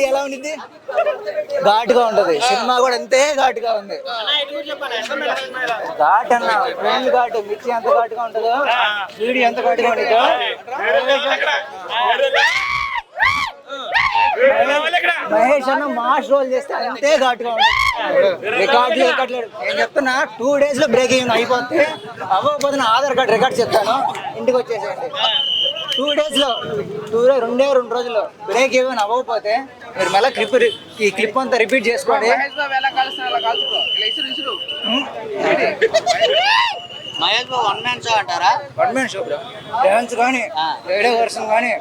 Comedy ఎలా ఉండిద్ది? ఘాటుగా ఉంటది. సినిమా కూడా అంతే ఘాటుగా ఉంది. ఘాట్ అన్న ఫుల్ ఘాటు. మిర్చి ఎంత ఘాటుగా ఉంటుందో? వీడి ఎంత ఘాటుగా ఉంటుందో? మహేష్ అన్న మాస్ రోల్ చేస్తే అంతే ఘాటుగా ఉంటుంది. రికార్డులు రికార్డులు నేను చెప్తున్నా టూ డేస్లో బ్రేకింగ్ అయిపోతే అవ్వకపోతే నా ఆధార్ కార్డ్ రికార్డ్ చెప్తాను ఇంటికి వచ్చేసేయండి. టూ డేస్లో టూ రెండే రెండు రోజుల్లో బ్రేక్ ఈవెన్ అవ్వకపోతే మీరు మళ్ళీ క్లిప్ ఈ క్లిప్ అంతా రిపీట్ చేసుకోండి. Mahesh Babu one man show అంటారా? వన్ మ్యాన్ షో డాన్స్ కానీ రేడియో వర్షన్ కానీ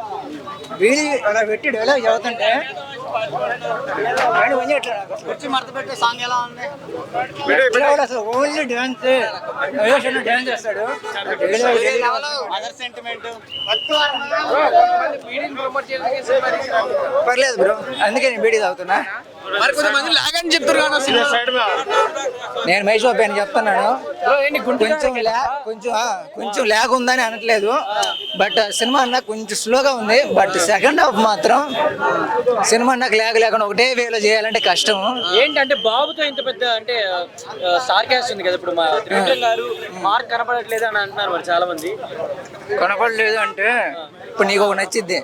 వీడి అలా పెట్టి డైలాగ్ చదువుతుంటే పని ఓన్లీ డాన్స్ డాన్స్ చేస్తాడు. అదర్ సెంటిమెంట్ పర్లేదు బ్రో అందుకే నేను బీడీ తాగుతున్నా. మరి కొంతమంది లాగని అసలు. నేను మహేష్ బాబు అని చెప్తున్నాను. కొంచెం కొంచెం కొంచెం ల్యాగ్ ఉందని అనట్లేదు. బట్ సినిమా అన్న కొంచెం స్లోగా ఉంది. బట్ సెకండ్ హాఫ్ మాత్రం సినిమా నాకు ల్యాగ్ లేకుండా ఒకటే వేలో చేయాలంటే కష్టం. ఏంటంటే బాబుతో ఇంత పెద్ద అంటే స్టార్ క్యాస్ట్ ఉంది కదా ఇప్పుడు మా త్రివిక్రమ్ గారు మార్క్ కనపడట్లేదు అని అంటున్నారు మరి చాలా మంది కొనపడలేదు అంటే ఇప్పుడు నీకు ఒక నచ్చిద్ది.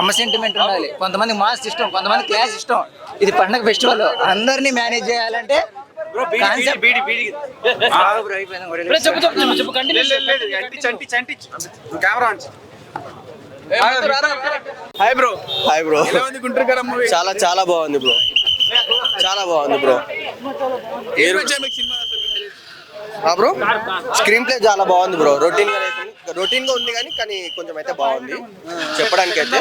అమ్మ సెంటిమెంట్ ఉండాలి. కొంతమంది మాస్ ఇష్టం కొంతమంది క్లాస్ ఇష్టం. ఇది పండగ ఫెస్టివల్ అందరినీ మేనేజ్ చేయాలంటే చెప్పు చెప్పు చెప్పు, చెప్పు continue Chanti Chanti camera hi bro hi bro చాలా చాలా బాగుంది బ్రో చాలా బాగుంది బ్రో బ్రో స్క్రీన్ ప్లే చాలా బాగుంది బ్రో రొటీన్గా రొటీన్గా ఉంది కానీ కానీ కొంచెం అయితే బాగుంది. చెప్పడానికి అయితే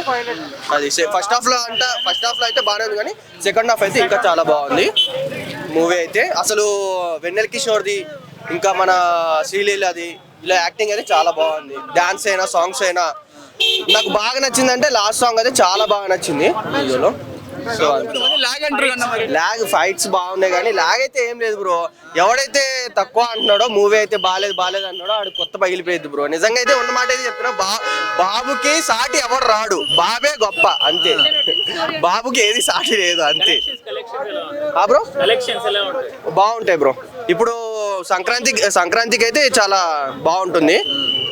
అది ఫస్ట్ హాఫ్లో అంటే ఫస్ట్ హాఫ్లో అయితే బాగానే ఉంది కానీ సెకండ్ హాఫ్ అయితే ఇంకా చాలా బాగుంది. మూవీ అయితే. అసలు వెన్నెల కిషోర్ది ఇంకా మన శ్రీలీలది ఇలా యాక్టింగ్ అయితే చాలా బాగుంది. డాన్స్ అయినా సాంగ్స్ అయినా నాకు బాగా నచ్చిందంటే లాస్ట్ సాంగ్ అయితే చాలా బాగా నచ్చింది వీడియోలో. సో లాగ్ అంటారు లాగ్ ఫైట్స్ బాగున్నాయి కానీ లాగ్ అయితే ఏం లేదు బ్రో ఎవడైతే తక్కువ అంటున్నాడో మూవీ అయితే బాగాలేదు బాగాలేదు అన్నాడో ఆడు కొత్త పగిలిపోయింది బ్రో నిజంగా అయితే ఉన్న మాట అయితే చెప్తున్నా బా బాబుకి సాటి ఎవడు రాడు? బాబే గొప్ప అంతే. బాబుకి ఏది సాటి లేదు అంతే. ఆ బ్రో బాగుంటాయి బ్రో ఇప్పుడు సంక్రాంతికి సంక్రాంతికి అయితే చాలా బాగుంటుంది.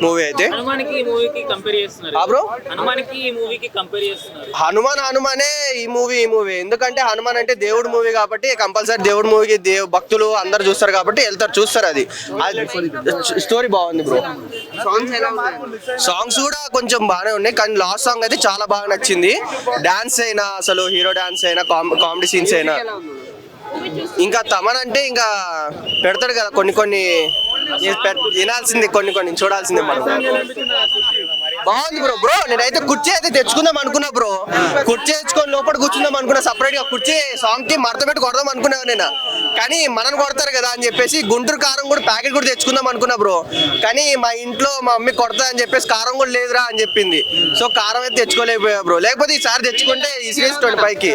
మూవీ అయితే? హనుమానికి ఈ మూవీకి కంపేర్ చేస్తున్నారు. ఆ బ్రో హనుమానికి ఈ మూవీకి కంపేర్ చేస్తున్నారు. హనుమాన్ హనుమానే ఈ మూవీ ఈ మూవీ. ఎందుకంటే హనుమాన్ అంటే దేవుడు మూవీ కాబట్టి కంపల్సరీ దేవుడు మూవీకి దేవ్ భక్తులు అందరు చూస్తారు కాబట్టి వెళ్తారు చూస్తారు అది. స్టోరీ బాగుంది బ్రో సాంగ్స్ కూడా కొంచెం బాగానే ఉన్నాయి కానీ లాస్ట్ సాంగ్ అయితే చాలా బాగా నచ్చింది. డాన్స్ అయినా అసలు హీరో డాన్స్ అయినా కామెడీ సీన్స్ అయినా. ఇంకా తమన్ అంటే ఇంకా పెడతాడు కదా కొన్ని కొన్ని వినాల్సింది కొన్ని కొన్ని చూడాల్సిందే మనం. బాగుంది బ్రో బ్రో నేనైతే కుర్చీ అయితే తెచ్చుకుందాం అనుకున్నా బ్రో. కుర్చీ తెచ్చుకొని లోపల కూర్చుందాం అనుకున్నా సపరేట్గా కుర్చీ సాంగ్కి మడత పెట్టి కొడదాం అనుకున్నా నేను. కానీ మనని కొడతారు కదా అని చెప్పేసి గుంటూరు కారం కూడా ప్యాకెట్ కూడా తెచ్చుకుందాం అనుకున్నా బ్రో. కానీ మా ఇంట్లో మా మమ్మీ కొడతా అని చెప్పేసి కారం కూడా లేదురా అని చెప్పింది. సో కారం అయితే తెచ్చుకోలేకపోయా బ్రో. లేకపోతే ఈసారి తెచ్చుకుంటే ఈ సిరీస్ ట్వంటీ ఫైవ్కి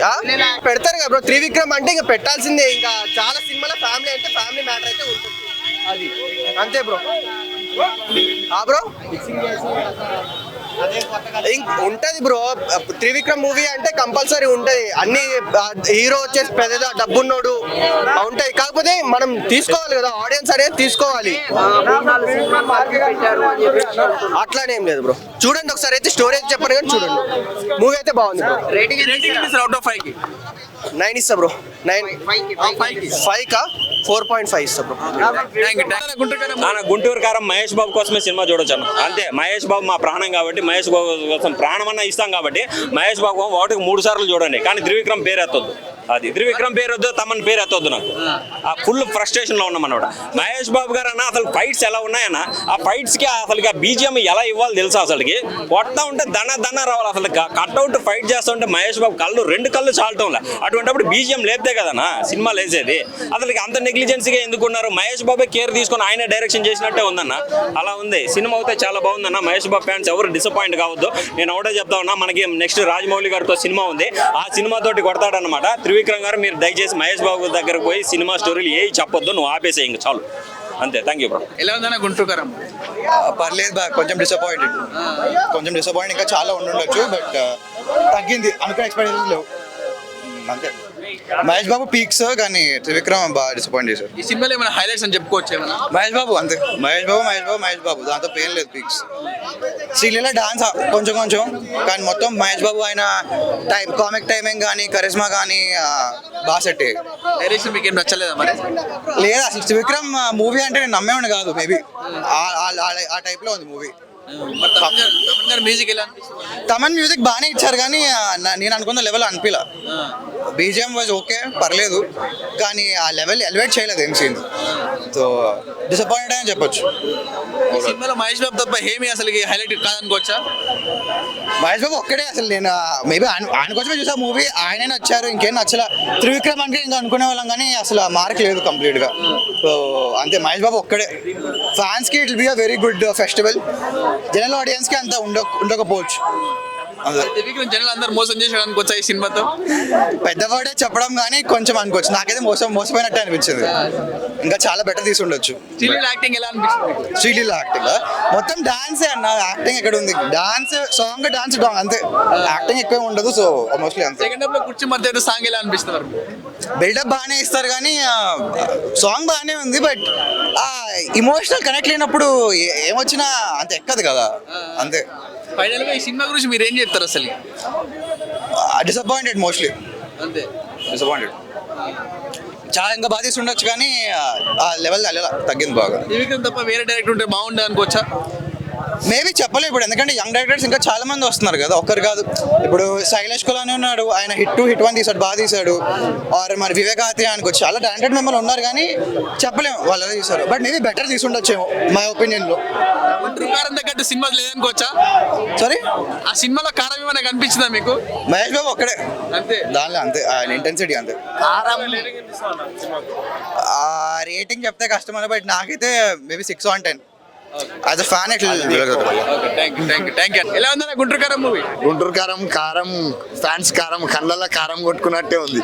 పెడతారు కదా బ్రో త్రివిక్రమ్ అంటే ఇంకా పెట్టాల్సిందే. ఇంకా చాలా సినిమాల ఫ్యామిలీ అంటే ఫ్యామిలీ మ్యాటర్ అయితే ఉంటుంది. అది. అంతే బ్రో. ఆ బ్రో? ఇంక్ ఉంటది బ్రో. త్రివిక్రమ్ మూవీ అంటే కంపల్సరీ ఉంటది. అన్ని హీరో వచ్చేసి పెద్ద డబ్బున్నోడు ఉంటాయి. కాకపోతే మనం తీసుకోవాలి కదా ఆడియన్స్ అనేది తీసుకోవాలి. అట్లానేం లేదు బ్రో. చూడండి ఒకసారి అయితే స్టోరీ అయితే చెప్పండి కానీ చూడండి. మూవీ అయితే బాగుంది bro. Rating rating out of ఫైవ్కి నైన్ ఇస్తా బ్రో నైన్ ఫైవ్ కా? ఫోర్ పాయింట్ ఫైవ్ ఇస్తా బ్రో థ్యాంక్ గుంటూరు కారం మహేష్ బాబు కోసమే సినిమా చూడొచ్చు అన్న. అంతే మహేష్ బాబు మా ప్రాణం కాబట్టి మహేష్ బాబు కోసం ప్రాణం అన్న ఇస్తాం కాబట్టి మహేష్ బాబు ఒకటికి మూడు సార్లు చూడండి. కానీ త్రివిక్రమ్ పేరు ఎత్తొద్దు. అది త్రివిక్రమ్ పేరు వద్దు తమన్ పేరు ఎత్తొద్దు నాకు. ఆ. ఫుల్ ఫ్రస్ట్రేషన్లో ఉన్నాం అన్నమాట మహేష్ బాబు గారు అన్న అసలు ఫైట్స్ ఎలా ఉన్నాయన్న ఆ ఫైట్స్కి అసలు ఆ బీజిఎం ఎలా ఇవ్వాలి తెలుసా అసలుకి? కొడతా ఉంటే దన దన రావాలి అసలు కట్అవుట్ ఫైట్ చేస్తా ఉంటే మహేష్ బాబు కళ్ళు రెండు కళ్ళు చాలటంలా అటువంటిప్పుడు బీజిఎం లేపితే కదనా సినిమా లేసేది. అసలు అంత నెగ్లిజెన్సీగా ఎందుకున్నారు మహేష్ బాబే కేర్ తీసుకొని ఆయన డైరెక్షన్ చేసినట్టే ఉందన్న. అలా ఉంది. సినిమా అయితే చాలా బాగుందన్న. మహేష్ బాబు ఫ్యాన్స్ ఎవరు డిసప్పాయింట్ కావద్దు. నేను ఒకటే చెప్తా ఉన్నా మనకి నెక్స్ట్ రాజమౌళి గారితో సినిమా ఉంది. ఆ సినిమా తోటి కొడతాడనమాట త్రివిక్రమ్ గారు మీరు దయచేసి మహేష్ బాబు దగ్గరకు పోయి సినిమా స్టోరీలు ఏ చెప్పొద్దు నువ్వు ఆపేసే ఇంక చాలు. అంతే థ్యాంక్ యూ బ్రో ఎలా ఉందన్న గుంటూరు గారు పర్లేదు బా కొంచెం డిసప్పాయింటెడ్ కొంచెం డిసప్పాయింట్ ఇంకా చాలా ఉండుండొచ్చు బట్ తగ్గింది అనుకున్న ఎక్స్పెక్టేషన్స్ లేవు. అంతే. మహేష్ బాబు పీక్స్ కానీ త్రివిక్రమ్ బాగా డిసప్పాయింట్ చేశారు ఈ సినిమాలో ఏమైనా హైలైట్స్ అని చెప్పుకోవచ్చు ఏమైనా? మహేష్ బాబు అంతే. మహేష్ బాబు మహేష్ బాబు మహేష్ బాబు. దాంతో పెయిన్ లేదు పీక్స్. శ్రీలీల డాన్స్ కొంచెం కొంచెం. కానీ మొత్తం మహేష్ బాబు ఆయన టైం కామిక్ టైమింగ్ కానీ కరిస్మా కానీ బాగా సెట్ డైరెక్షన్ మీకు ఏం నచ్చలేదా మరి? లేదా అసలు త్రివిక్రమ్ మూవీ అంటే నేను నమ్మేవాడిని కాదు మేబీ ఆ టైప్లో ఉంది మూవీ తమన్ మ్యూజిక్ బాగానే ఇచ్చారు కానీ నేను అనుకున్న లెవెల్ అనిపించలే బీజిఎం వాజ్ ఓకే పర్లేదు కానీ ఆ లెవెల్ ఎలివేట్ చేయలేదు ఏం సీన్ సో డిసప్పాయింట్ అని చెప్పొచ్చు. సినిమాలో మహేష్ బాబు తప్ప హేమి అసలు హైలైట్ కాదనుకోవచ్చా? మహేష్ బాబు ఒక్కడే అసలు నేను మేబీ ఆయన కోసమే చూసా మూవీ ఆయనే నచ్చారు ఇంకేం నచ్చలే. త్రివిక్రమ్ అంటే ఇంకా అనుకునే వాళ్ళం కానీ అసలు మార్క్ లేదు కంప్లీట్గా. సో అంతే మహేష్ బాబు ఒక్కడే. ఫ్యాన్స్కి it be a very good festival general ఆడియన్స్కి అంత ఉండ ఉండకపోవచ్చు. జనాలు అందరు మోసం చేసాడు అనుకోవచ్చా ఈ సినిమాతో? పెద్దవాడే చెప్పడం కానీ కొంచెం అనుకోవచ్చు. నాకైతే మోసం మోసపోయినట్టే అనిపించింది. ఇంకా చాలా బెటర్ తీసి ఉండొచ్చు యాక్టింగ్ ఎలా అనిపిస్తుంది? మీకు? శ్రీలీల యాక్టింగ్ మొత్తం డాన్సే అన్న. యాక్టింగ్ ఎక్కడ ఉంది? డాన్స్ సాంగ్ డాన్స్ అంతే. యాక్టింగ్ ఎక్కువ ఉండదు సో మోస్ట్లీ అంతే. సెకండ్ హాఫ్లో కుర్చీ మధ్య సాంగ్ ఎలా అనిపిస్తుంది బిల్డప్ బాగానే ఇస్తారు కానీ సాంగ్ బాగానే ఉంది బట్ ఇమోషనల్ కనెక్ట్ లేనప్పుడు ఏమొచ్చినా అంత ఎక్కదు కదా. అంతే. ఫైనల్గా ఈ సినిమా గురించి మీరు ఏం చెప్తారు అసలు? డిసప్పాయింటెడ్ మోస్ట్లీ అంతే. డిసప్పాయింటెడ్ చాలా ఇంకా బాగా ఉండొచ్చు కానీ ఆ లెవెల్ తగ్గింది బాగా. తప్ప వేరే డైరెక్టర్ ఉంటే బాగుండే అనుకోవచ్చా? మేబీ చెప్పలేము ఇప్పుడు. ఎందుకంటే యంగ్ డైరెక్టర్స్ ఇంకా చాలా మంది వస్తున్నారు కదా. ఒక్కరు కాదు. ఇప్పుడు శైలేష్ కులానే ఉన్నాడు. ఆయన హిట్ టు హిట్ వన్ తీసాడు బాగా తీసాడు. ఆర్ మరి వివేక్ ఆత్రేయ అనుకో చాలా టాలెంటెడ్ మెంబర్లు ఉన్నారు కానీ చెప్పలేము వాళ్ళు తీసారు బట్ మేబీ బెటర్ తీసి ఉండొచ్చేమో మై ఒపీనియన్లో. గుంటూరు కారం తగ్గట్టు సినిమా లేదనుకోవచ్చా? సారీ ఆ సినిమాలో కారం ఏమైనా కనిపించిందా మీకు? మహేష్ బాబు ఒక్కడే. అంతే. దానిలో అంతే. ఆయన ఇంటెన్సిటీ అంతే. ఆ రేటింగ్ చెప్తే కష్టం బట్ నాకైతే maybe six on ten as a fan you ఎలా ఉందన్న గుంటూరు కారం మూవీ గుంటూరు కారం కారం ఫ్యాన్స్ కారం కళ్ళల్లో కారం కొట్టుకున్నట్టే ఉంది.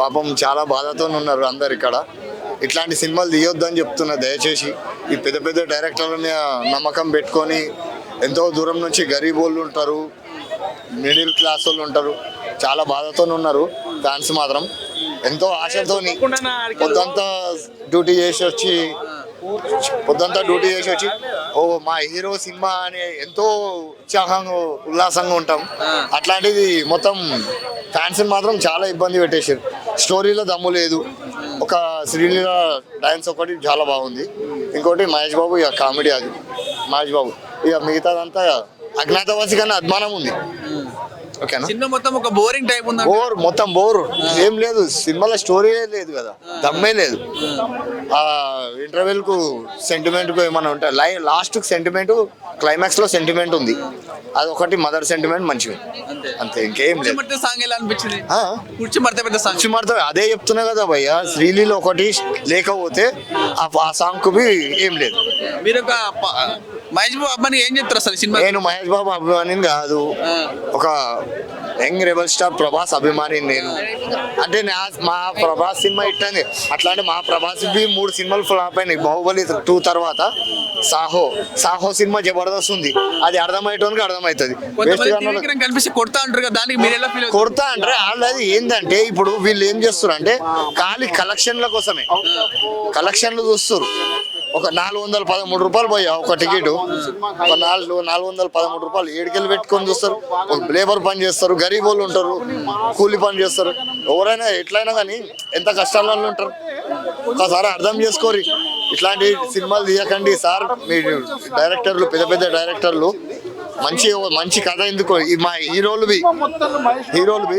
పాపం చాలా బాధతో ఉన్నారు అందరు ఇక్కడ. ఇట్లాంటి సినిమాలు తీయొద్దు అని చెప్తున్నా దయచేసి ఈ పెద్ద పెద్ద డైరెక్టర్లని నమ్మకం పెట్టుకొని ఎంతో దూరం నుంచి గరీబ్ వాళ్ళు ఉంటారు మిడిల్ క్లాస్ వాళ్ళు ఉంటారు చాలా బాధతో ఉన్నారు ఫ్యాన్స్ మాత్రం. ఎంతో ఆశతోని పొద్దంతా డ్యూటీ చేసి వచ్చి పొద్దంతా డ్యూటీ చేసి వచ్చి ఓ మా హీరో సినిమా అని ఎంతో ఉత్సాహంగా ఉల్లాసంగా ఉంటాం. అట్లాంటిది మొత్తం ఫ్యాన్స్ మాత్రం చాలా ఇబ్బంది పెట్టేసారు స్టోరీలో దమ్ము లేదు. ఒక శ్రీలీల డాన్స్ ఒకటి చాలా బాగుంది. ఇంకోటి మహేష్ బాబు ఇక కామెడీ అది. మహేష్ బాబు. ఇక మిగతాదంతా అజ్ఞాతవాసి కన్నా అద్మానం ఉంది. ఓకేనా? సినిమా మొత్తం ఒక బోరింగ్ టైప్ ఉందా బోర్ మొత్తం బోర్. ఏం లేదు సినిమాలో స్టోరీ లేదు కదా దమ్మే లేదు. ఆ. ఇంటర్వెల్కు సెంటిమెంట్కు ఏమైనా ఉంటాయి లై లాస్ట్ సెంటిమెంట్ క్లైమాక్స్లో సెంటిమెంట్ ఉంది. అది ఒకటి మదర్ సెంటిమెంట్ మంచిది అంతే. ఇంకేం లేదు. మడితే సాంగ్ ఎలా అనిపించింది? కుర్చీ పెద్ద సాంగ్. అదే చెప్తున్నా కదా భయ్య శ్రీలీల ఒకటి లేకపోతే ఆ- సాంగ్కు ఏం లేదు. మీరు ఒక మహేష్ బాబు అబ్బాని ఏం చెప్తారు అసలు సినిమా? నేను మహేష్ బాబు అభిమానిని కాదు. ఒక యంగ్ రెబల్ స్టార్ ప్రభాస్ అభిమాని నేను. అంటే నా మా ప్రభాస్ సినిమా ఇట్టంది అట్లాంటి మా ప్రభాస్ బి మూడు సినిమాలు ఫ్లాప్ అయినాయి. బాహుబలి టూ తర్వాత సాహో. సాహో సినిమా జబర్దస్త్ ఉంది. అది అర్థమయ్యేటోనికి అర్థమవుతుంది. కనిపిస్తే కొడతా అంటారు దానికి మీరు ఎలా ఫీల్ కొడతా అంటే వాళ్ళది ఏంటంటే ఇప్పుడు వీళ్ళు ఏం చేస్తారు అంటే ఖాళీ కలెక్షన్ల కోసమే. కలెక్షన్లు చూస్తారు ఒక నాలుగు వందల పదమూడు రూపాయలు పోయా ఒక టికెట్. ఒక నాలుగు నాలుగు వందల పదమూడు రూపాయలు ఏడుకెళ్ళి పెట్టుకొని చూస్తారు. ఒక లేబర్ పని చేస్తారు గరీబ్ వాళ్ళు ఉంటారు కూలి పని చేస్తారు. ఎవరైనా ఎట్లయినా కానీ ఎంత కష్టాలలో ఉంటారు. ఒకసారి అర్థం చేసుకోరి. ఇట్లాంటి సినిమాలు తీయకండి సార్. మీ డైరెక్టర్లు పెద్ద పెద్ద డైరెక్టర్లు. మంచి మంచి కథ ఎందుకు? ఈ మా హీరోలు బి హీరోలు బి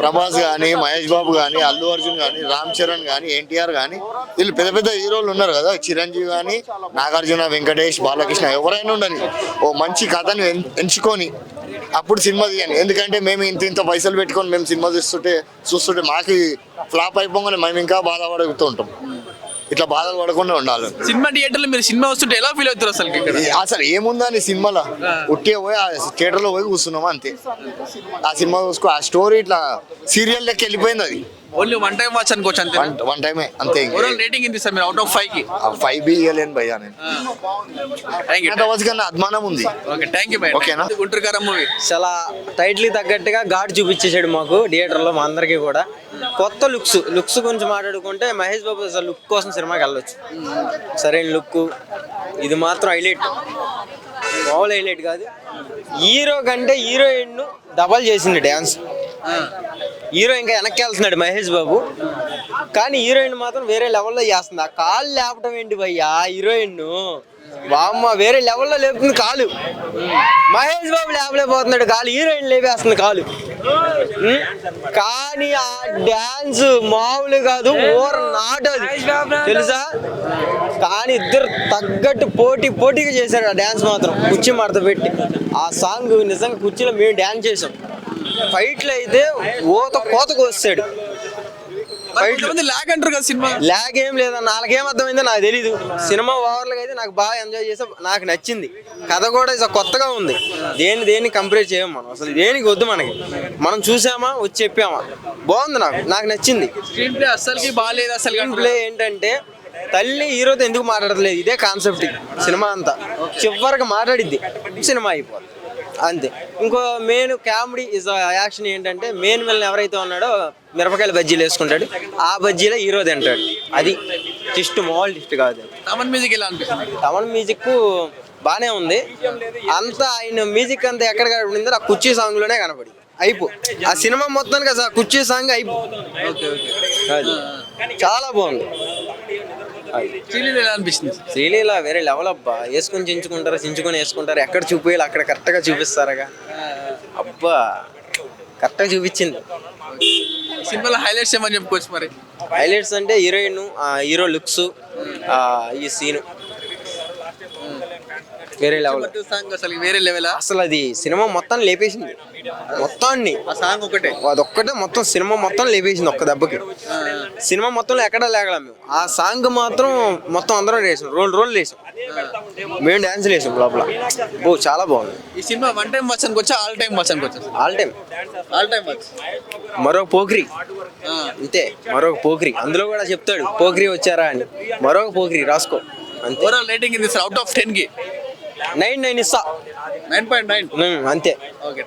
ప్రభాస్ కానీ మహేష్ బాబు కానీ అల్లు అర్జున్ కానీ రామ్ చరణ్ కానీ ఎన్టీఆర్ కానీ వీళ్ళు పెద్ద పెద్ద హీరోలు ఉన్నారు కదా. చిరంజీవి కానీ నాగార్జున వెంకటేష్ బాలకృష్ణ ఎవరైనా ఉండని ఓ మంచి కథని ఎంచుకొని అప్పుడు సినిమా తీయండి. ఎందుకంటే మేము ఇంత ఇంత పైసలు పెట్టుకొని మేము సినిమా చూస్తుంటే చూస్తుంటే మాకు ఫ్లాప్ అయిపోగానే మేము ఇంకా బాధపడుతూ ఉంటాం. ఇట్లా బాధలు పడకుండా ఉండాలి. సినిమా థియేటర్లో మీరు సినిమా వస్తుంటే ఎలా ఫీల్ అవుతారు అసలు ఇక్కడ? అసలు ఏముందని సినిమాలో? ఉట్టిగా పోయి ఆ థియేటర్లో పోయి కూర్చున్నాము అంతే. ఆ సినిమా చూసుకో ఆ స్టోరీ ఇట్లా సీరియల్ లెక్క వెళ్ళిపోయింది అది. ఓన్లీ వన్ టైం వాచ్ అనుకోవచ్చు అంతే వన్ టైమే అంతే ఓవరాల్ రేటింగ్ ఎంత ఇస్తారు మీరు? అవుట్ ఆఫ్ ఫైవ్కి? ఫైవ్ బి ఇవ్వలేను భయ్యా నేను. థ్యాంక్ యూ హైదరాబాద్ కన్నా అద్మానం ఉంది. ఓకే థ్యాంక్ యూ బై ఓకేనా? గుంటూరు మూవీ. చాలా టైట్లీ తగ్గట్టుగా ఘాట్ చూపించేసాడు మాకు థియేటర్లో మా అందరికీ కూడా. కొత్త లుక్స్ లుక్స్ గురించి మాట్లాడుకుంటే మహేష్ బాబు అసలు లుక్ కోసం సినిమాకి వెళ్ళొచ్చు. సరైన లుక్ ఇది మాత్రం హైలైట్. మామూలు హైలైట్ కాదు. హీరో కంటే హీరోయిన్ డబల్ చేసింది డ్యాన్స్. హీరో ఇంకా వెనక్కి వెళ్తున్నాడు మహేష్ బాబు. కానీ హీరోయిన్ మాత్రం వేరే లెవెల్లో చేస్తుంది. ఆ కాలు లేపటం ఏంటి భయ్యా? హీరోయిన్ బామ్మ వేరే లెవెల్లో లేపుతుంది కాలు. మహేష్ బాబు లేపలేకపోతున్నాడు కాలు. హీరోయిన్ లేపేస్తుంది కాలు? కానీ ఆ డ్యాన్స్ మామూలు కాదు ఓర నాటు అది. తెలుసా? కానీ ఇద్దరు తగ్గట్టు పోటీ పోటీగా చేశారు ఆ డ్యాన్స్ మాత్రం. కుర్చీ మడత పెట్టి. ఆ సాంగ్ నిజంగా కుర్చీలో మేము డ్యాన్స్ చేసాం ఫైట్లు అయితే ఓత కోతకు వస్తాడు. కొంతమంది లాగ్ అంటారు కదా సినిమా. లాగ్ ఏం లేదా నాలుగేం అర్థమైందో నాకు తెలీదు. సినిమా ఓవర్లుగా అయితే నాకు బాగా ఎంజాయ్ చేసా నాకు నచ్చింది. కథ కూడా కొత్తగా ఉంది. దేని దేన్ని కంపేర్ చేయం మనం. అసలు దేనికి వద్దు మనకి. మనం చూసామా వచ్చి చెప్పామా? బాగుంది నాకు. నాకు నచ్చింది. స్క్రీన్ ప్లే అస్సలకి బాగాలేదు అసలు స్క్రీన్ ప్లే ఏంటంటే తల్లి హీరోతో ఎందుకు మాట్లాడట్లేదు? ఇదే కాన్సెప్ట్ సినిమా అంతా. చివరికి మాట్లాడిద్ది. సినిమా అయిపోతుంది అంతే. ఇంకో మెయిన్ కామెడీ ఇస్ యాక్షన్ ఏంటంటే మెయిన్ విలన్ ఎవరైతే ఉన్నాడో మిరపకాయల బజ్జీలు వేసుకుంటాడు. ఆ బజ్జీలో హీరో తింటాడు అది టిస్ట్ మామూలు టిస్ట్ కాదు తమన్ మ్యూజిక్ ఎలా అనిపిస్తుంది? తమన్ మ్యూజిక్ బానే ఉంది. అంతా ఆయన మ్యూజిక్ అంతా ఎక్కడ కనబడిందో ఆ కుర్చీ సాంగ్లోనే కనబడి అయిపో. ఆ సినిమా మొత్తానికి అసలు కుర్చీ సాంగ్ అయిపో. చాలా బాగుంది. శ్రీలీల ఎలా అనిపిస్తుంది? శ్రీలీల వేరే లెవెల్ అబ్బా. వేసుకొని చించుకుంటారు చించుకొని వేసుకుంటారు? ఎక్కడ చూపించాలి అక్కడ కరెక్ట్గా చూపిస్తారుగా. అబ్బా కరెక్ట్గా చూపించింది. సినిమాలో హైలైట్స్ ఏమని చెప్పుకోవచ్చు మరి? హైలైట్స్ అంటే హీరోయిన్ హీరో లుక్స్ ఈ సీన్. వేరే లెవెల్ సాంగ్ అసలు వేరే లెవెల్ అసలు అది సినిమా మొత్తం లేపేసింది. మొత్తాన్ని. ఆ సాంగ్ ఒకటే అదొక్కటే మొత్తం సినిమా మొత్తం లేపేసింది ఒక్క దెబ్బకి. సినిమా మొత్తంలో ఎక్కడా లేగలం మేము. ఆ సాంగ్ మాత్రం మొత్తం అందరం వేసాం రోల్ రోల్ వేసాం మేము డ్యాన్స్ వేసాం లోపల. ఓ చాలా బాగుంది. ఈ సినిమా వన్ టైం వాచ్ అనుకోవచ్చా ఆల్ టైం వాచ్ అనుకోవచ్చా ఆల్ టైం ఆల్ టైం మరో పోఖ్రి అంతే మరొక పోఖ్రి అందులో కూడా చెప్తాడు పోఖ్రి వచ్చారా అని. మరొక పోఖ్రి రాసుకో. అంతే. ఓవరాల్ రేటింగ్ ఇది అవుట్ ఆఫ్ టెన్కి. నైన్ నైన్ ఇస్తా. Nine point nine. అంతే. ఓకే.